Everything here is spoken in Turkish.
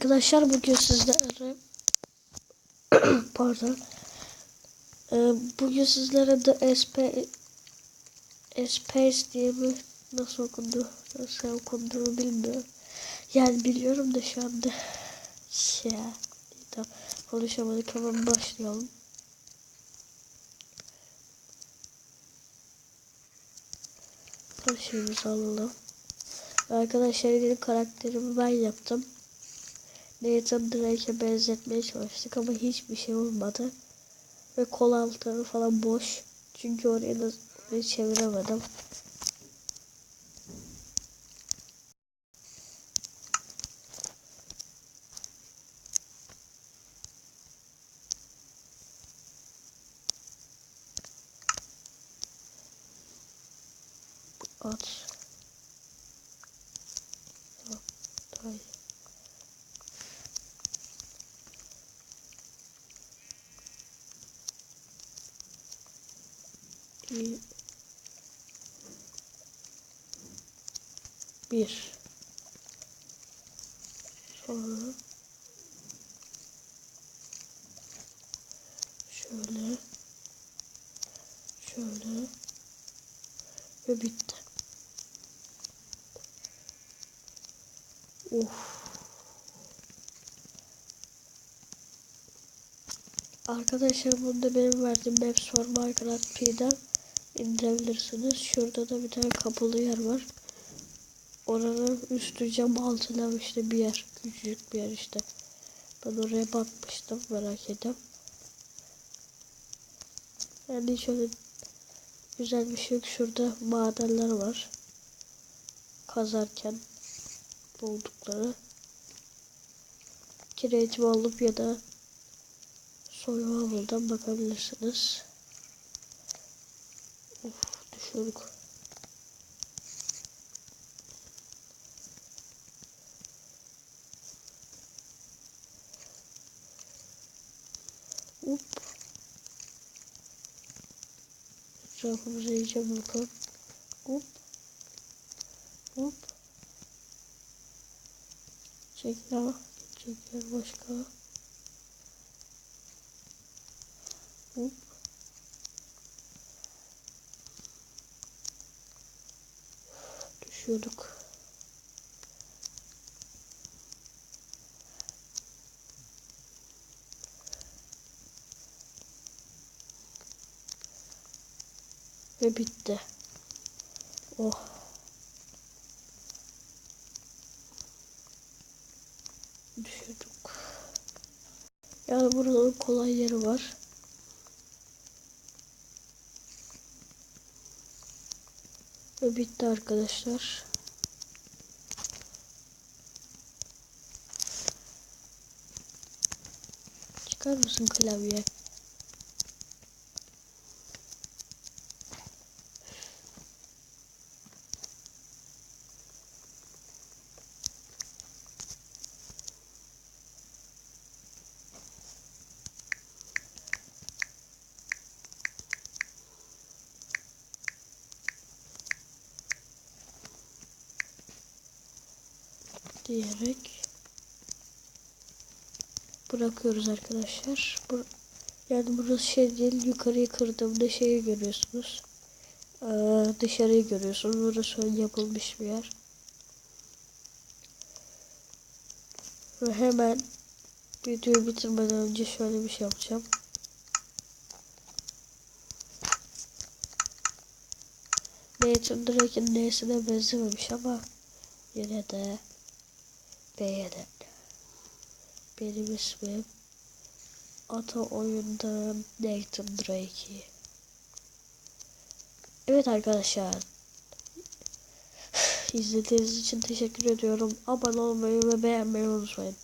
Arkadaşlar bugün sizlere pardon. Ee, bugün sizlere The SP Space diye mi nasıl okundu nasıl okunduğunu bilmiyorum. Yani biliyorum da şu anda. Şey tamam konuşamadık hemen başlayalım. Her şeyimizi alalım. Arkadaşlar yeni karakterimi ben yaptım Nathan Drake'e benzetmeye çalıştık ama hiçbir şey olmadı. Ve kol altları falan boş. Çünkü oraya da orayı çeviremedim. At. At. 2 1 Sonra şöyle şöyle ve bitti. Of. Arkadaşlar bunda benim verdiğim Maps for Minecraft Free'den indirebilirsiniz. Şurada da bir tane kapalı yer var. Oranın üstü cam altına işte bir yer. Küçücük bir yer işte. Ben oraya bakmıştım merak ettim. Yani şöyle güzel bir şey yok. Şurada madenler var. Kazarken buldukları. Kireç alıp ya da soyma buradan bakabilirsiniz. Of düşürdük. Hop. Etrafımıza iyice bakalım. Hop. Hop. Çeker. Çeker başka. Hop. Düşüyorduk. Ve bitti. Oh. Düşürdük. Yani burada kolay yeri var. Ve bitti arkadaşlar. Çıkar mısın klavye? Diyerek bırakıyoruz arkadaşlar. Bur yani burası şey değil yukarıyı kırdığımda şeyi görüyorsunuz. Ee, dışarıyı görüyorsunuz. Burası yapılmış bir yer. Ve hemen videoyu bitirmeden önce şöyle bir şey yapacağım. Nathan Drake'in N'sine benzememiş ama yine de beğenin. Benim ismim Ata oyunda Nathan Drake. Evet arkadaşlar. İzlediğiniz için teşekkür ediyorum. Abone olmayı ve beğenmeyi unutmayın.